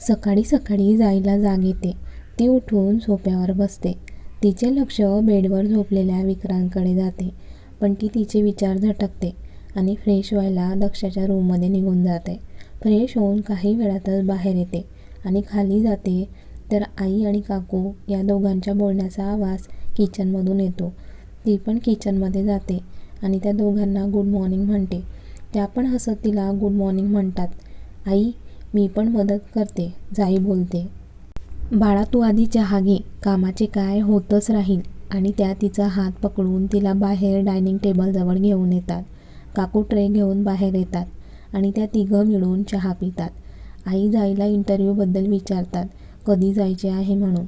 सकाळी सकाळी जायला जाग येते. ती उठून सोफ्यावर बसते. तिचे लक्ष बेडवर झोपलेल्या विक्रांतकडे जाते पण ती तिचे विचार झटकते आणि फ्रेश व्हायला दक्षाच्या रूममध्ये निघून जाते. फ्रेश होऊन काही वेळातच बाहेर येते आणि खाली जाते तर आई आणि काकू या दोघांच्या बोलण्याचा आवाज किचनमधून येतो. ती पण किचनमध्ये जाते आणि त्या दोघांना गुड मॉर्निंग म्हणते. त्या पण हसत तिला गुड मॉर्निंग म्हणतात. आई मी पण मदत करते जाई बोलते. बाळा तू आधी चहा घे कामाचे काय होतच राहील आणि त्या तिचा हात पकडून तिला बाहेर डायनिंग टेबलजवळ घेऊन येतात. काकू ट्रे घेऊन बाहेर येतात आणि त्या तिघं मिळून चहा पितात. आई जाईला इंटरव्ह्यूबद्दल विचारतात कधी जायचे आहे म्हणून?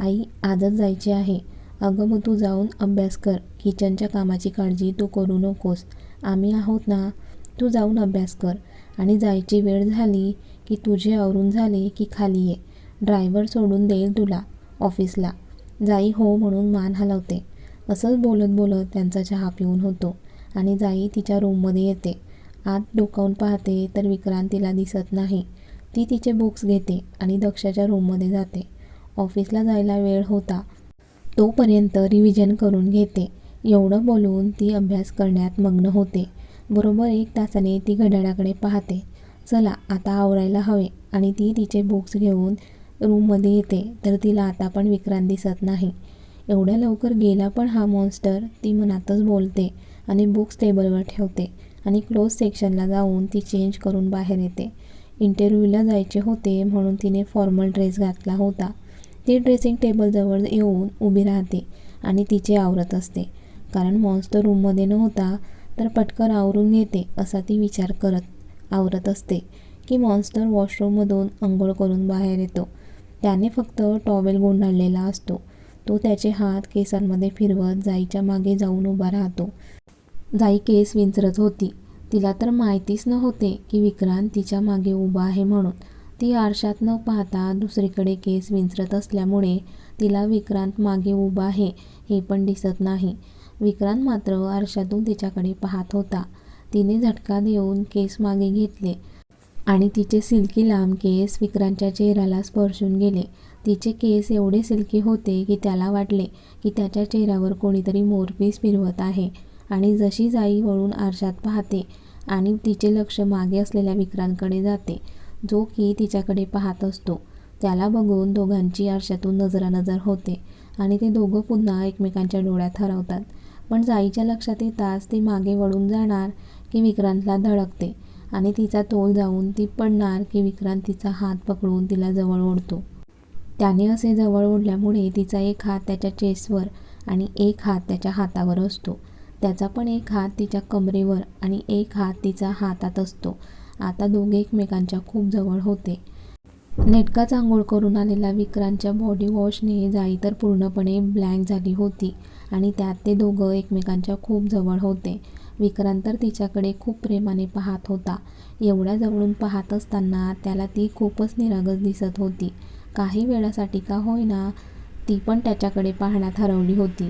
आई आजच जायचे आहे. अगं मग तू जाऊन अभ्यास कर. किचनच्या कामाची काळजी तू करू नकोस. आम्ही आहोत ना? तू जाऊन अभ्यास कर. आणि जायची वेळ झाली की तुझे आवरून झाले की खाली ये. ड्रायव्हर सोडून देईल तुला ऑफिसला. जाई हो म्हणून मान हलवते. असंच बोलत बोलत त्यांचा चहा पिऊन होतो आणि जाई तिच्या रूममध्ये येते. आत डोकावून पाहते तर विक्रांत तिला दिसत नाही. ती तिचे बुक्स घेते आणि दक्षाच्या रूममध्ये जाते. ऑफिसला जायला वेळ होता. तोपर्यंत रिव्हिजन करून घेते. एवढं बोलून ती अभ्यास करण्यात मग्न होते. बरोबर एक तासाने ती घड्याळाकडे पाहते. चला आता आवरायला हवे. आणि ती तिचे बुक्स घेऊन रूममध्ये येते तर तिला आता पण विक्रांत दिसत नाही. एवढ्या लवकर गेला पण हा मॉन्स्टर ती मनातच बोलते आणि बुक्स टेबलवर ठेवते आणि क्लोज सेक्शनला जाऊन ती चेंज करून बाहेर येते. इंटरव्ह्यूला जायचे होते म्हणून तिने फॉर्मल ड्रेस घातला होता. ती ड्रेसिंग टेबलजवळ येऊन उभी राहते आणि तिचे आवरत असते. कारण मॉन्स्टर रूममध्ये नव्हता तर पटकन आवरून घेते असा ती विचार करत आवरत असते की मॉन्स्टर वॉशरूममधून अंघोळ करून बाहेर येतो. त्याने फक्त टॉवेल गुंडाळलेला असतो. तो त्याचे हात केसांमध्ये फिरवत जाईच्या मागे जाऊन उभा राहतो. जाई केस विंचरत होती. तिला तर माहितीच नव्हते की विक्रांत तिच्यामागे उभा आहे म्हणून. ती आरशात न पाहता दुसरीकडे केस विंचरत असल्यामुळे तिला विक्रांत मागे उभा आहे हे पण दिसत नाही. विक्रांत मात्र आरशातून तिच्याकडे पाहत होता. तिने झटका देऊन केस मागे घेतले आणि तिचे सिल्की लांब केस विक्रांतच्या चेहऱ्याला स्पर्शून गेले. तिचे केस एवढे सिल्की होते की त्याला वाटले की त्याच्या चेहऱ्यावर कोणीतरी मोरपीस फिरवत आहे आणि जशी जाई वळून आरशात पाहते आणि तिचे लक्ष मागे असलेल्या विक्रांतकडे जाते जो की तिच्याकडे पाहत असतो. त्याला बघून दोघांची आरशातून नजरानजर होते आणि ते दोघं पुन्हा एकमेकांच्या डोळ्यात हरवतात. पण जाईच्या लक्षात येताच ती मागे वळून जाणार की विक्रांतला धडकते आणि तिचा तोल जाऊन ती पडणार की विक्रांत तिचा हात पकडून तिला जवळ ओढतो. त्याने असे जवळ ओढल्यामुळे तिचा एक हात त्याच्या चेस्टवर आणि एक हात त्याच्या हातावर असतो. त्याचा पण एक हात तिच्या कमरेवर आणि एक हात तिचा हातात असतो. आता दोघे एकमेकांच्या खूप जवळ होते. नेटकाच आंघोळ करून आलेला विक्रांतच्या बॉडी वॉशने जाई तर पूर्णपणे ब्लँक झाली होती आणि त्यात ते दोघं एकमेकांच्या खूप जवळ होते. विक्रांत तर तिच्याकडे खूप प्रेमाने पाहत होता. एवढ्या जवळून पाहत असताना त्याला ती खूपच निरागस दिसत होती. काही वेळासाठी का होईना ती पण त्याच्याकडे पाहण्यात हरवली होती.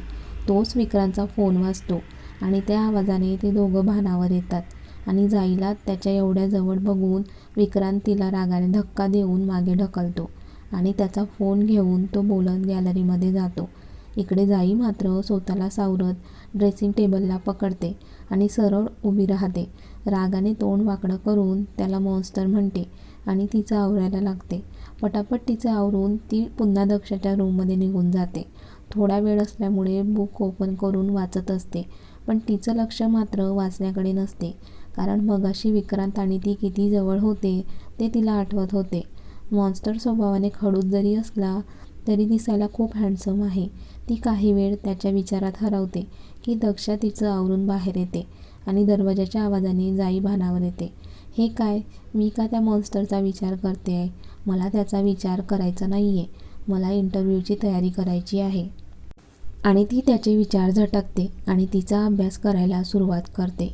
तोच विक्रांतचा फोन वाजतो आणि त्या आवाजाने ते दोघं भानावर येतात आणि जाईला त्याच्या एवढ्या जवळ बघून विक्रांत तिला रागाने धक्का देऊन मागे ढकलतो आणि त्याचा फोन घेऊन तो बोलत गॅलरीमध्ये जातो. इकडे जाई मात्र स्वतःला सावरत ड्रेसिंग टेबलला पकडते आणि सरळ उभी राहते. रागाने तोंड वाकडं करून त्याला मॉन्स्टर म्हणते आणि तिचं आवरायला लागते. पटापट तिचं आवरून ती पुन्हा दक्षाच्या रूममध्ये निघून जाते. थोडा वेळ असल्यामुळे बुक ओपन करून वाचत असते पण तिचं लक्ष मात्र वाचण्याकडे नसते. कारण मगाशी विक्रांत आणि ती किती जवळ होते ते तिला आठवत होते. मॉन्स्टर स्वभावाने खडूत जरी असला तरी दिसायला खूप हँडसम आहे. ती काही वेळ त्याच्या विचारात हरवते की दक्ष तिचं आवरून बाहेर येते आणि दरवाजाच्या आवाजाने जाई भानावर येते. हे काय? मी का त्या मॉन्स्टरचा विचार करते आहे? मला त्याचा विचार करायचा नाही आहे मला इंटरव्ह्यूची तयारी करायची आहे. आणि ती त्याचे विचार झटकते आणि तिचा अभ्यास करायला सुरुवात करते.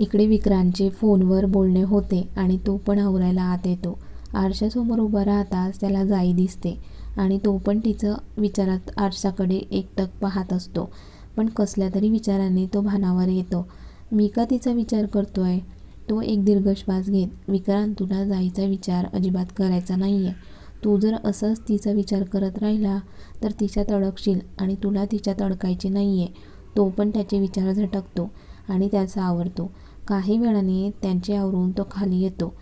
इकडे विक्रांतचे फोनवर बोलणे होते आणि तो पण आवरायला आत येतो. आरशासमोर उभा राहताच त्याला जाई दिसते. आणि तो पण तिचं विचारात आरशाकडे एकटक पाहत असतो. पण कसल्या तरी विचाराने तो भानावर येतो. मी का तिचा विचार करतो आहे तो एक दीर्घ श्वास घेत विक्रांत तुला जायचा विचार अजिबात करायचा नाही आहे तू जर असंच तिचा विचार करत राहिला तर तिच्यात अडकशील आणि तुला तिच्यात तडकायची नाही आहे तो पण त्याचे विचार झटकतो आणि त्याचा आवरतो. काही वेळाने त्यांचे आवरून तो खाली येतो.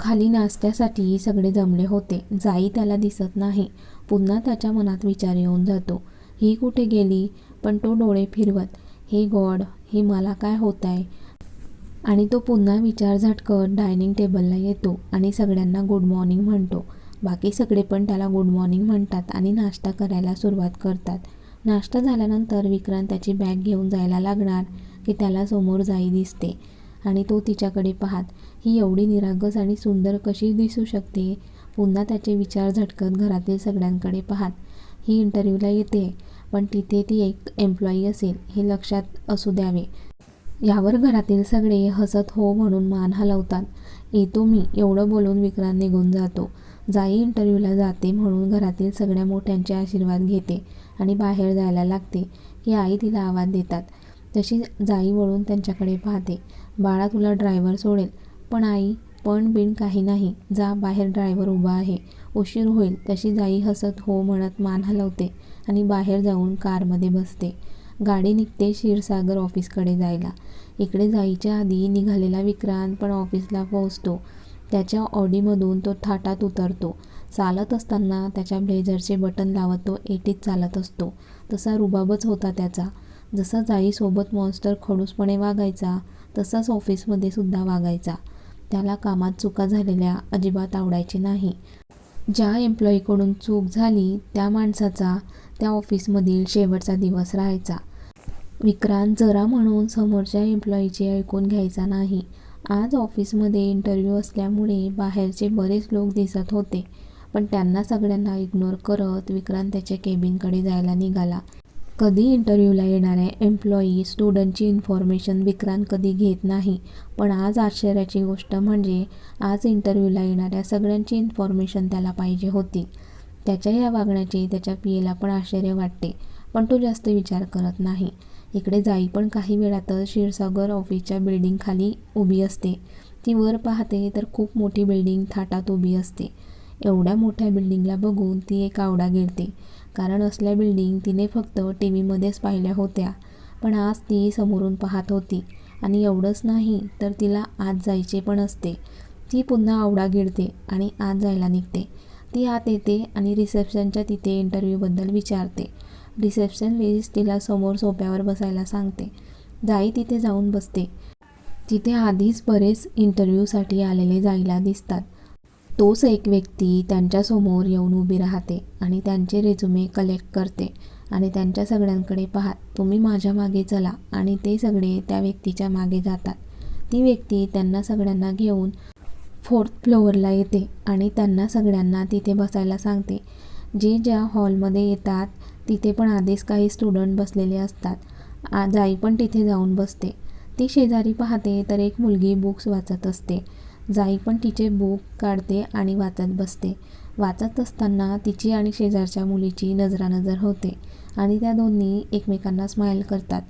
खाली नाश्त्यासाठी सगळे जमले होते. जाई त्याला दिसत नाही. पुन्हा त्याच्या मनात विचार येऊन जातो. ही कुठे गेली? पण तो डोळे फिरवत हे गॉड हे मला काय होत आहे आणि तो पुन्हा विचार झटकत डायनिंग टेबलला येतो आणि सगळ्यांना गुड मॉर्निंग म्हणतो. बाकी सगळे पण त्याला गुड मॉर्निंग म्हणतात आणि नाश्ता करायला सुरुवात करतात. नाश्ता झाल्यानंतर विक्रांत त्याची बॅग घेऊन जायला लागणार की त्याला समोर जाई दिसते. आणि तो तिच्याकडे पाहत ही एवढी निरागस आणि सुंदर कशी दिसू शकते? पुन्हा त्याचे विचार झटकत घरातील सगळ्यांकडे पाहत ही इंटरव्ह्यूला येते पण तिथे ती एक एम्प्लॉई असेल हे लक्षात असू द्यावे. यावर घरातील सगळे हसत हो म्हणून मान हलवतात. येतो मी एवढं बोलून विक्रांत निघून जातो. जाई इंटरव्ह्यूला जाते म्हणून घरातील सगळ्या मोठ्यांचे आशीर्वाद घेते आणि बाहेर जायला लागते. की आई तिला आवाज देतात. तशी जाई वळून त्यांच्याकडे पाहते. बाळा तुला ड्रायव्हर सोडेल. पण आई पण बिन काही नाही. जा बाहेर ड्रायव्हर उभा आहे. उशीर होईल. तशी जाई हसत हो म्हणत मान हलवते आणि बाहेर जाऊन कारमध्ये बसते. गाडी निघते क्षीरसागर ऑफिसकडे जायला. इकडे जायच्या आधी निघालेला विक्रांत पण ऑफिसला पोहोचतो. त्याच्या ऑडीमधून तो थाटात उतरतो. चालत असताना त्याच्या ब्लेझरचे बटन लावत तो एटीत चालत असतो. तसा रुबाबच होता त्याचा. जसा जाईसोबत मॉन्स्टर खडूसपणे वागायचा तसाच ऑफिसमध्ये सुद्धा वागायचा. त्याला कामात चुका झालेल्या अजिबात आवडायचे नाही. ज्या एम्प्लॉईकडून चूक झाली त्या माणसाचा त्या ऑफिसमधील शेवटचा दिवस राहायचा. विक्रांत जरा म्हणून समोरच्या एम्प्लॉईचे ऐकून घ्यायचा नाही. आज ऑफिसमध्ये इंटरव्ह्यू असल्यामुळे बाहेरचे बरेच लोक दिसत होते पण त्यांना सगळ्यांना इग्नोर करत विक्रांत त्याच्या केबिनकडे जायला निघाला. कधी इंटरव्ह्यूला येणाऱ्या एम्प्लॉई स्टुडंटची इन्फॉर्मेशन विक्रांत कधी घेत नाही. पण आज आश्चर्याची गोष्ट म्हणजे आज इंटरव्ह्यूला येणाऱ्या सगळ्यांची इन्फॉर्मेशन त्याला पाहिजे होती. त्याच्या या वागण्याचे त्याच्या पियेला पण आश्चर्य वाटते. पण तो जास्त विचार करत नाही. इकडे जाई पण काही वेळातच क्षीरसागर ऑफिसच्या बिल्डिंगखाली उभी असते. ती वर पाहते तर खूप मोठी बिल्डिंग थाटात उभी असते. एवढ्या मोठ्या बिल्डिंगला बघून ती एक आवडा गिळते कारण असल्या बिल्डिंग तिने फक्त टी व्हीमध्येच पाहिल्या होत्या पण आज ती समोरून पाहत होती. आणि एवढंच नाही तर तिला आत जायचे पण असते. ती पुन्हा आवडा गिळते आणि आत जायला निघते. ती आत येते आणि रिसेप्शनच्या तिथे इंटरव्ह्यूबद्दल विचारते. रिसेप्शन रिसेप्शनलिस्ट तिला समोर सोप्यावर बसायला सांगते. जाई तिथे जाऊन बसते. तिथे आधीच बरेच इंटरव्ह्यूसाठी आलेले जायला दिसतात. तोच एक व्यक्ती त्यांच्यासमोर येऊन उभी राहते आणि त्यांचे रेझ्युमे कलेक्ट करते. आणि त्यांच्या सगळ्यांकडे पाहात तुम्ही माझ्या मागे चला आणि ते सगळे त्या व्यक्तीच्या मागे जातात. ती व्यक्ती त्यांना सगळ्यांना घेऊन फोर्थ फ्लोअरला येते आणि त्यांना सगळ्यांना तिथे बसायला सांगते. जे ज्या हॉलमध्ये येतात तिथे पण आधीच काही स्टुडंट बसलेले असतात. आ जाई पण तिथे जाऊन बसते. ती शेजारी पाहते तर एक मुलगी बुक्स वाचत असते. जाई पण तिचे बुक काढते आणि वाचत बसते. वाचत असताना तिची आणि शेजारच्या मुलीची नजरानजर होते आणि त्या दोन्ही एकमेकांना स्माईल करतात.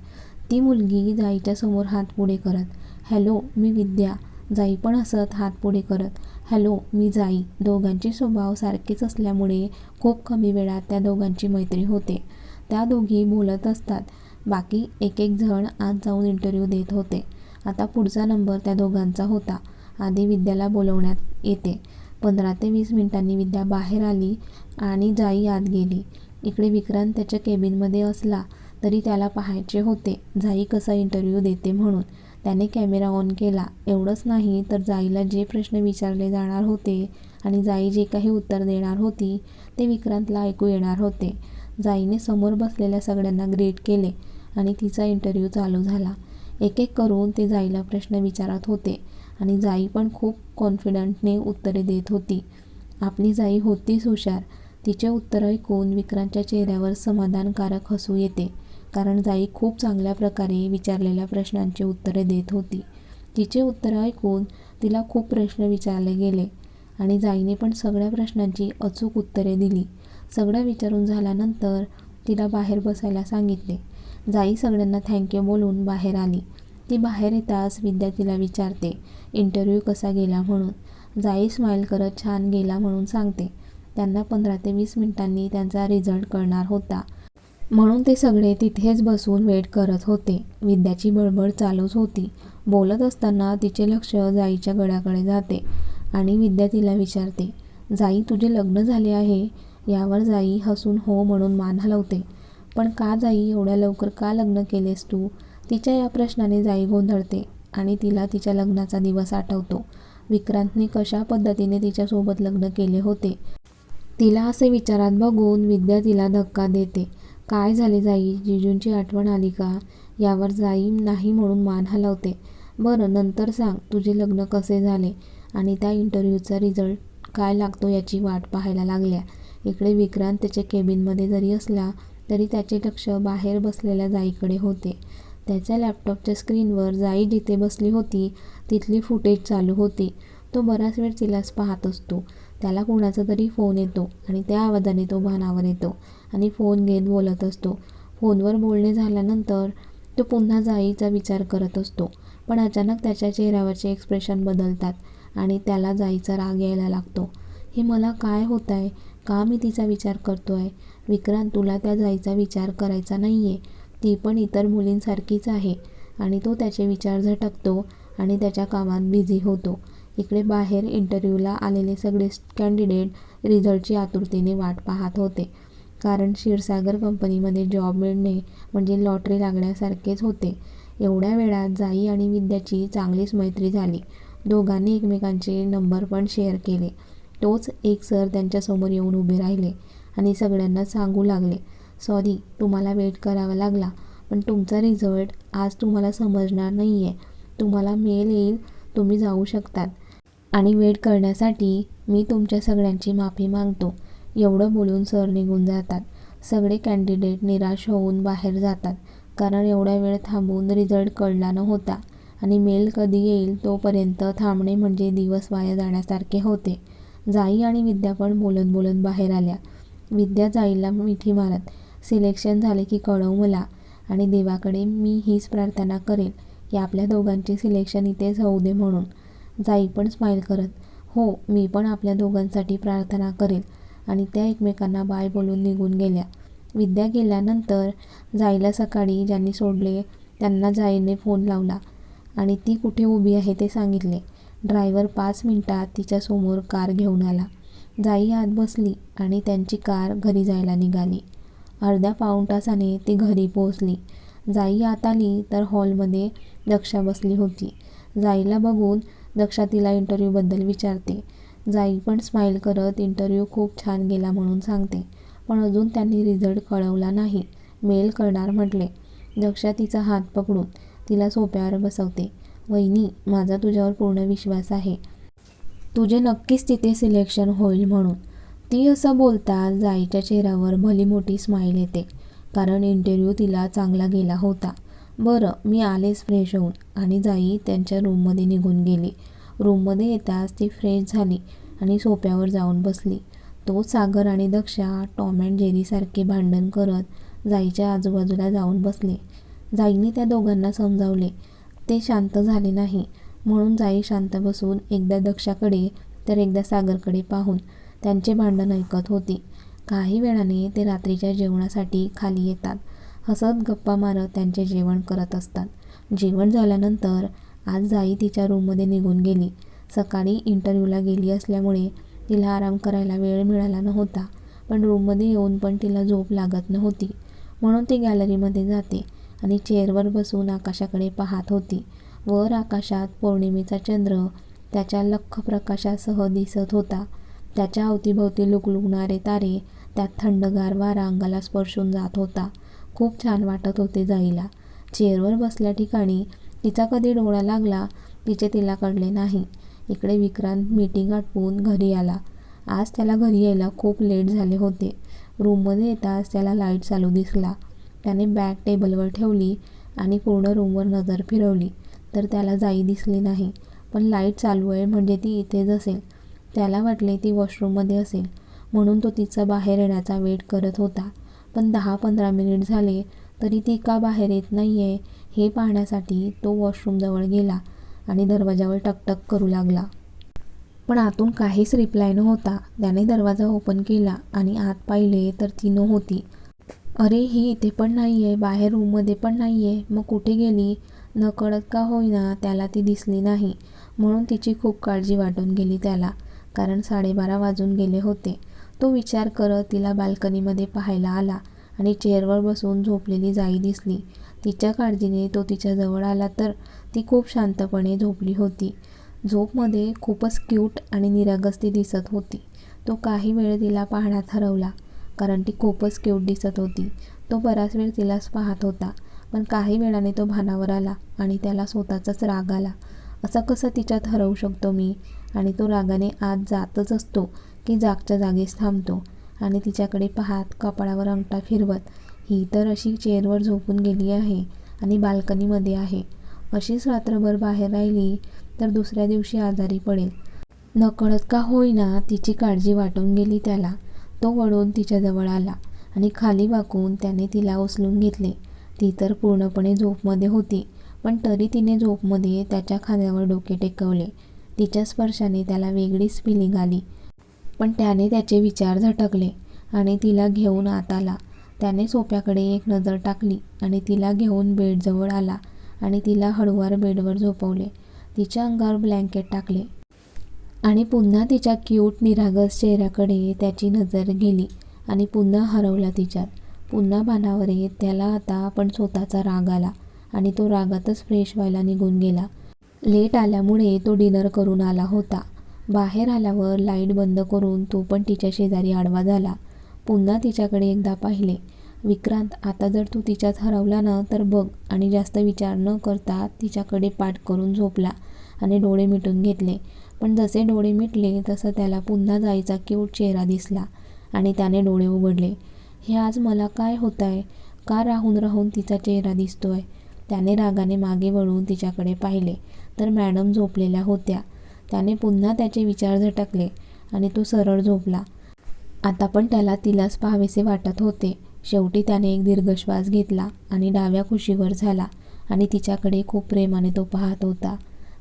ती मुलगी जाईच्या समोर हात पुढे करत हॅलो मी विद्या. जाई पण हसत हात पुढे करत हॅलो मी जाई. दोघांचे स्वभाव सारखेच असल्यामुळे खूप कमी वेळात त्या दोघांची मैत्री होते. त्या दोघी बोलत असतात. बाकी एक एक जण आज जाऊन इंटरव्ह्यू देत होते. आता पुढचा नंबर त्या दोघांचा होता. आधी विद्याला बोलवण्यात येते. पंधरा ते वीस मिनिटांनी विद्या बाहेर आली आणि जाई आत गेली. इकडे विक्रांत त्याच्या केबिनमध्ये असला तरी त्याला पाहायचे होते. जाई कसा इंटरव्ह्यू देते म्हणून. त्याने कॅमेरा ऑन केला. एवढंच नाही तर जाईला जे प्रश्न विचारले जाणार होते आणि जाई जे काही उत्तर देणार होती ते विक्रांतला ऐकू येणार होते. जाईने समोर बसलेल्या सगळ्यांना ग्रेट केले आणि तिचा इंटरव्ह्यू चालू झाला. एक एक करून ते जाईला प्रश्न विचारत होते. आणि जाई पण खूप कॉन्फिडंटने उत्तरे देत होती. आपली जाई होतीच हुशार. तिचे उत्तर ऐकून विक्रांतच्या चेहऱ्यावर समाधानकारक हसू येते. कारण जाई खूप चांगल्या प्रकारे विचारलेल्या प्रश्नांची उत्तरे देत होती. तिचे उत्तर ऐकून तिला खूप प्रश्न विचारले गेले. आणि जाईने पण सगळ्या प्रश्नांची अचूक उत्तरे दिली. सगळं विचारून झाल्यानंतर तिला बाहेर बसायला सांगितले. जाई सगळ्यांना थँक्यू बोलून बाहेर आली. ती बाहेर येताच विद्या तिला विचारते इंटरव्ह्यू कसा गेला म्हणून? जाई स्माईल करत छान गेला म्हणून सांगते. त्यांना पंधरा ते वीस मिनिटांनी त्यांचा रिझल्ट कळणार होता. म्हणून ते सगळे तिथेच बसून वेट करत होते. विद्याची बळबळ चालूच होती. बोलत असताना तिचे लक्ष जाईच्या गळ्याकडे जाते आणि विद्या तिला विचारते जाई तुझे लग्न झाले आहे? यावर जाई हसून हो म्हणून मान हलवते. पण का जाई एवढ्या लवकर का लग्न केलेस तू? तिच्या या प्रश्नाने जाई गोंधळते आणि तिला तिच्या लग्नाचा दिवस आठवतो. विक्रांतने कशा पद्धतीने तिच्यासोबत लग्न केले होते? तिला असे विचारात बघून विद्या तिला धक्का देते. काय झाले जाई? जिजूंची आठवण आली का? यावर जाई नाही म्हणून मान हलवते. बरं नंतर सांग तुझे लग्न कसे झाले? आणि त्या इंटरव्ह्यूचा रिझल्ट काय लागतो याची वाट पाहायला लागल्या. इकडे विक्रांत त्याच्या केबिनमध्ये जरी असला तरी त्याचे लक्ष बाहेर बसलेल्या जाईकडे होते. त्याच्या लॅपटॉपच्या स्क्रीनवर जाई जिथे बसली होती तिथली फुटेज चालू होती. तो बराच वेळ तिलाच पाहत असतो. त्याला कोणाचा तरी फोन येतो आणि त्या आवाजाने तो भानावर येतो आणि फोन घेत बोलत असतो. फोनवर बोलणे झाल्यानंतर तो पुन्हा जाईचा विचार करत असतो. पण अचानक त्याच्या चेहऱ्यावरचे एक्सप्रेशन बदलतात आणि त्याला जाईचा राग यायला लागतो. हे मला काय होत आहे का मी तिचा विचार करतो आहे विक्रांत तुला त्या जाईचा विचार करायचा नाही आहे ती पण इतर मुलींसारखीच आहे आणि तो त्याचे विचार झटकतो आणि त्याच्या कामात बिझी होतो. इकडे बाहेर इंटरव्ह्यूला आलेले सगळे कॅन्डिडेट रिझल्टची आतुरतेने वाट पाहत होते. कारण क्षीरसागर कंपनीमध्ये जॉब मिळणे म्हणजे लॉटरी लागण्यासारखेच होते. एवढ्या वेळात जाई आणि विद्याची चांगलीच मैत्री झाली. दोघांनी एकमेकांचे नंबर पण शेअर केले. तोच एक सर त्यांच्यासमोर येऊन उभे राहिले आणि सगळ्यांना सांगू लागले. सॉरी तुम्हाला वेट करावा लागला. पण तुमचा रिझल्ट आज तुम्हाला समजणार नाही आहे तुम्हाला मेल येईल तुम्ही जाऊ शकतात. आणि वेट करण्यासाठी मी तुमच्या सगळ्यांची माफी मागतो. एवढं बोलून सर निघून जातात. सगळे कॅन्डिडेट निराश होऊन बाहेर जातात. कारण एवढा वेळ थांबून रिझल्ट कळला नव्हता. आणि मेल कधी येईल तोपर्यंत थांबणे म्हणजे दिवस वाया जाण्यासारखे होते. जाई आणि विद्या पण बोलत बोलत बाहेर आल्या. विद्या जाईला मिठी मारत सिलेक्शन झाले की कळव मला आणि देवाकडे मी हीच प्रार्थना करेन की आपल्या दोघांचे सिलेक्शन इथेच होऊ दे म्हणून. जाई पण स्माईल करत हो मी पण आपल्या दोघांसाठी प्रार्थना करेल आणि त्या एकमेकांना बाय बोलून निघून गेल्या. विद्या गेल्यानंतर जाईला सकाळी ज्यांनी सोडले त्यांना जाईने फोन लावला आणि ती कुठे उभी आहे ते सांगितले. ड्रायव्हर पाच मिनटात तिच्यासमोर कार घेऊन आला. जाई आत बसली आणि त्यांची कार घरी जायला निघाली. अर्ध्या पाऊण तासाने ती घरी पोहोचली. जाई आत आली तर हॉलमध्ये दक्षा बसली होती. जाईला बघून दक्षा तिला इंटरव्ह्यूबद्दल विचारते. जाई पण स्माईल करत इंटरव्ह्यू खूप छान गेला म्हणून सांगते. पण अजून त्यांनी रिझल्ट कळवला नाही. मेल करणार म्हटले. दक्षा तिचा हात पकडून तिला सोप्यावर बसवते. वहिनी माझा तुझ्यावर पूर्ण विश्वास आहे. तुझे नक्कीच तिथे सिलेक्शन होईल म्हणून. ती असं बोलता जाईच्या चेहऱ्यावर भली मोठी स्माईल येते. कारण इंटरव्ह्यू तिला चांगला गेला होता. बरं मी आलेच फ्रेश होऊन. आणि जाई त्यांच्या रूममध्ये निघून गेली. रूममध्ये येताच ती फ्रेश झाली आणि सोप्यावर जाऊन बसली. तो सागर आणि दक्षा टॉम अँड जेरीसारखे भांडण करत जाईच्या आजूबाजूला जाऊन बसले. जाईने त्या दोघांना समजावले ते शांत झाले नाही. म्हणून जाई शांत बसून एकदा दक्षाकडे तर एकदा सागरकडे पाहून त्यांचे भांडण ऐकत होती. काही वेळाने ते रात्रीच्या जेवणासाठी खाली येतात. हसत गप्पा मारत त्यांचे जेवण करत असतात. जेवण झाल्यानंतर आज जाई तिच्या रूममध्ये निघून गेली. सकाळी इंटरव्ह्यूला गेली असल्यामुळे तिला आराम करायला वेळ मिळाला नव्हता. पण रूममध्ये येऊन पण तिला झोप लागत नव्हती. म्हणून ती गॅलरीमध्ये जाते आणि चेअरवर बसून आकाशाकडे पाहत होती. वर आकाशात पौर्णिमेचा चंद्र त्याच्या लख्ख प्रकाशासह दिसत होता. त्याच्या अवतीभोवती लुकलुकणारे तारे त्यात थंडगार वारा अंगाला स्पर्शून जात होता. खूप छान वाटत होते जाईला. चेअरवर बसल्या ठिकाणी तिचा कधी डोळा लागला तिचे तिला कळले नाही. इकडे विक्रांत मीटिंग आटपून घरी आला. आज त्याला घरी यायला खूप लेट झाले होते. रूममध्ये येताच त्याला लाइट चालू दिसला. त्याने बॅग टेबलवर ठेवली आणि पूर्ण रूमवर नजर फिरवली. तर त्याला जाई दिसली नाही. पण लाइट चालू आहे म्हणजे ती इथेच असेल. त्याला वाटले ती वॉशरूममध्ये असेल. म्हणून तो तिचा बाहेर येण्याचा वेट करत होता. पण दहा पंधरा मिनिट झाले तरी ती का बाहेर येत नाही आहे हे पाहण्यासाठी तो वॉशरूमजवळ गेला आणि दरवाजावर टकटक करू लागला. पण आतून काहीच रिप्लाय नव्हता. त्याने दरवाजा ओपन केला आणि आत पाहिले तर ती नव्हती. अरे ही इथे पण नाही आहे बाहेर रूममध्ये पण नाही आहे मग कुठे गेली? नकळत का होईना त्याला ती दिसली नाही. म्हणून तिची खूप काळजी वाटून गेली त्याला. कारण साडेबारा वाजून गेले होते. तो विचार करत तिला बाल्कनीमध्ये पाहायला आला आणि चेअरवर बसून झोपलेली जाई दिसली. तिच्या काळजीने तो तिच्याजवळ आला तर ती खूप शांतपणे झोपली होती. झोपमध्ये खूपच क्यूट आणि निरागस्ती दिसत होती. तो काही वेळ तिला पाहण्यात हरवला कारण ती खूपच क्यूट दिसत होती. तो बराच वेळ तिलाच पाहत होता पण काही वेळाने तो भानावर आला आणि त्याला स्वतःचाच राग आला. असं कसं तिच्यात हरवू शकतो मी? आणि तो रागाने आत जातच असतो की जागच्या जागीच थांबतो आणि तिच्याकडे पाहात कपाळावर अंगठा फिरवत ही तर अशी चेअरवर झोपून गेली आहे आणि बाल्कनीमध्ये आहे. अशीच रात्रभर बाहेर राहिली तर दुसऱ्या दिवशी आजारी पडेल. नकळत का होईना तिची काळजी वाटून गेली त्याला. तो वळून तिच्याजवळ आला आणि खाली वाकून त्याने तिला उचलून घेतले. ती तर पूर्णपणे झोपमध्ये होती पण तरी तिने झोपमध्ये त्याच्या खांद्यावर डोके टेकवले. तिच्या स्पर्शाने त्याला वेगळीच फिलिंग आली. पण त्याने त्याचे विचार झटकले आणि तिला घेऊन आत आला. त्याने सोप्याकडे एक नजर टाकली आणि तिला घेऊन बेडजवळ आला आणि तिला हळूवार बेडवर झोपवले. तिच्या अंगावर ब्लँकेट टाकले आणि पुन्हा तिच्या क्यूट निरागस चेहऱ्याकडे त्याची नजर गेली आणि पुन्हा हरवला तिच्यात. पुन्हा भानावर येत त्याला आता आपण स्वतःचा राग आला आणि तो रागातच फ्रेश व्हायला निघून गेला. लेट आल्यामुळे तो डिनर करून आला होता. बाहेर आल्यावर लाइट बंद करून तो पण तिच्या शेजारी आडवा झाला. पुन्हा तिच्याकडे एकदा पाहिले. विक्रांत आता जर तू तिच्यात हरवला ना तर बघ आणि जास्त विचार न करता तिच्याकडे पाठ करून झोपला आणि डोळे मिटून घेतले. पण जसे डोळे मिटले तसं त्याला पुन्हा जायचा क्यूट चेहरा दिसला आणि त्याने डोळे उघडले. हे आज मला काय होत आहे का राहून राहून तिचा चेहरा दिसतोय? त्याने रागाने मागे वळून तिच्याकडे पाहिले. तर मॅडम झोपलेल्या होत्या. त्याने पुन्हा त्याचे विचार झटकले आणि तो सरळ झोपला. आता पण त्याला तिलाच पाहावेसे वाटत होते. शेवटी त्याने एक दीर्घश्वास घेतला आणि डाव्या खुशीवर झाला आणि तिच्याकडे खूप प्रेमाने तो पाहत होता.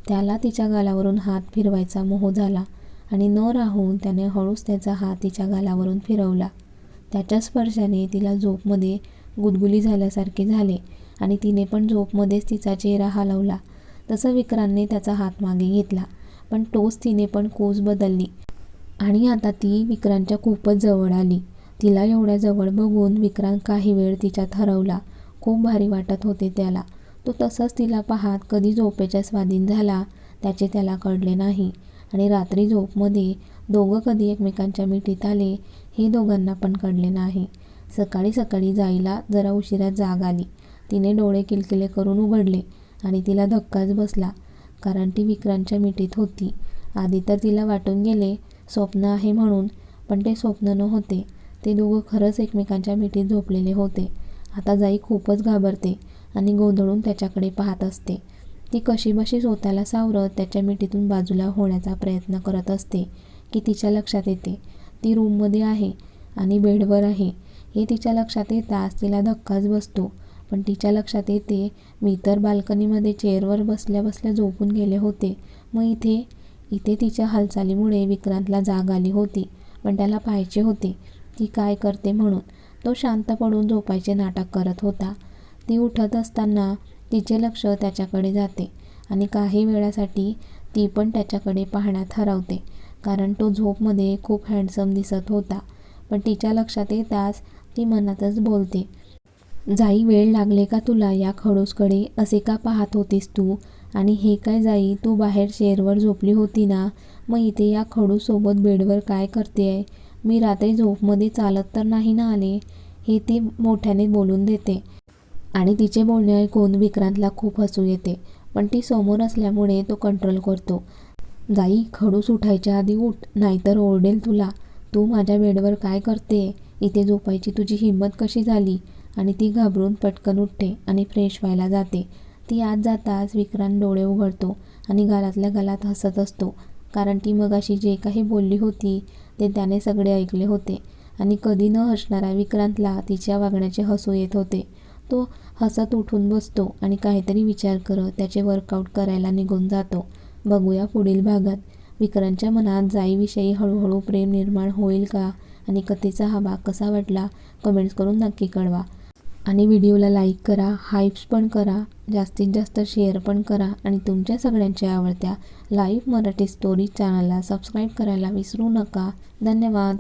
त्याला तिच्या गालावरून हात फिरवायचा मोह झाला आणि न राहून त्याने हळूच त्याचा हात तिच्या गालावरून फिरवला. त्याच्या स्पर्शाने तिला झोपमध्ये गुदगुली झाल्यासारखे झाले. आणि तिने पण झोपमध्येच तिचा चेहरा हलवला. तसं विक्रांतने त्याचा हात मागे घेतला. पण तोच तिने पण कोस बदलली. आणि आता ती विक्रांतच्या खूपच जवळ आली. तिला एवढ्या जवळ बघून विक्रांत काही वेळ तिच्यात हरवला. खूप भारी वाटत होते त्याला. तो तसंच तिला पाहात कधी झोपेच्या स्वाधीन झाला त्याचे त्याला कळले नाही. आणि रात्री झोपमध्ये दोघं कधी एकमेकांच्या मिठीत आले हे दोघांना पण कळले नाही. सकाळी सकाळी जायला जरा उशिरा जाग आली. तिने डोळे किलकिले करून उघडले आणि तिला धक्काच बसला. कारण ती विक्रांतच्या मिठीत होती. आधी तर तिला वाटून गेले स्वप्न आहे म्हणून पण ते स्वप्न नव्हते. ते दोघं खरंच एकमेकांच्या मिठीत झोपलेले होते. आता जाई खूपच घाबरते आणि गोंधळून त्याच्याकडे पाहत असते. ती कशीबशी स्वतःला सावरत त्याच्या मिठीतून बाजूला होण्याचा प्रयत्न करत असते की तिच्या लक्षात येते. ती रूममध्ये आहे आणि बेडवर आहे. हे तिच्या लक्षात येताच तिला धक्काच बसतो. पण तिच्या लक्षात येते मी तर बाल्कनीमध्ये चेअरवर बसल्या बसल्या झोपून गेले होते. मग इथे इथे तिच्या हालचालीमुळे विक्रांतला जाग आली होती. पण त्याला पाहायचे होते ती काय करते म्हणून. तो शांत पडून झोपायचे नाटक करत होता. ती उठत असताना तिचे लक्ष त्याच्याकडे जाते आणि काही वेळासाठी ती पण त्याच्याकडे पाहण्यात हरवते कारण तो झोपमध्ये खूप हँडसम दिसत होता. पण तिच्या लक्षात येताच ती मनातच बोलते जाई वेळ लागले का तुला या खडूसकडे? असे का पाहत होतीस तू? आणि हे काय जाई तू बाहेर शेरवर झोपली होती ना? मग इथे या खडूसोबत बेडवर काय करते आहे मी रात्री झोपमध्ये चालत तर नाही ना आले? हे ती मोठ्याने बोलून देते. आणि तिचे बोलणे ऐकून विक्रांतला खूप हसू येते. पण ती समोर असल्यामुळे तो कंट्रोल करतो. जाई खडूस उठायच्या आधी उठ नाहीतर ओरडेल तुला. तू माझ्या बेडवर काय करते? इथे झोपायची तुझी हिंमत कशी झाली? आणि ती घाबरून पटकन उठते आणि फ्रेश व्हायला जाते. ती आत जाताच विक्रांत डोळे उघडतो आणि गालातल्या गालात हसत असतो. कारण ती मगाशी जे काही बोलली होती ते त्याने सगळे ऐकले होते. आणि कधी न हसणाऱ्या विक्रांतला तिच्या वागण्याचे हसू येत होते. तो हसत उठून बसतो आणि काहीतरी विचार करत त्याचे वर्कआउट करायला निघून जातो. बघूया पुढील भागात. विक्रांतच्या मनात जाईविषयी हळूहळू प्रेम निर्माण होईल का? आणि कथेचा हा भाग कसा वाटला? कमेंट्स करून नक्की कळवा. आणि व्हिडिओला लाईक करा हाईप्स पण करा जास्तीत जास्त शेअर पण करा आणि तुमच्या सगळ्यांच्या आवडत्या लाईव्ह मराठी स्टोरी चॅनलला सबस्क्राईब करायला विसरू नका. धन्यवाद.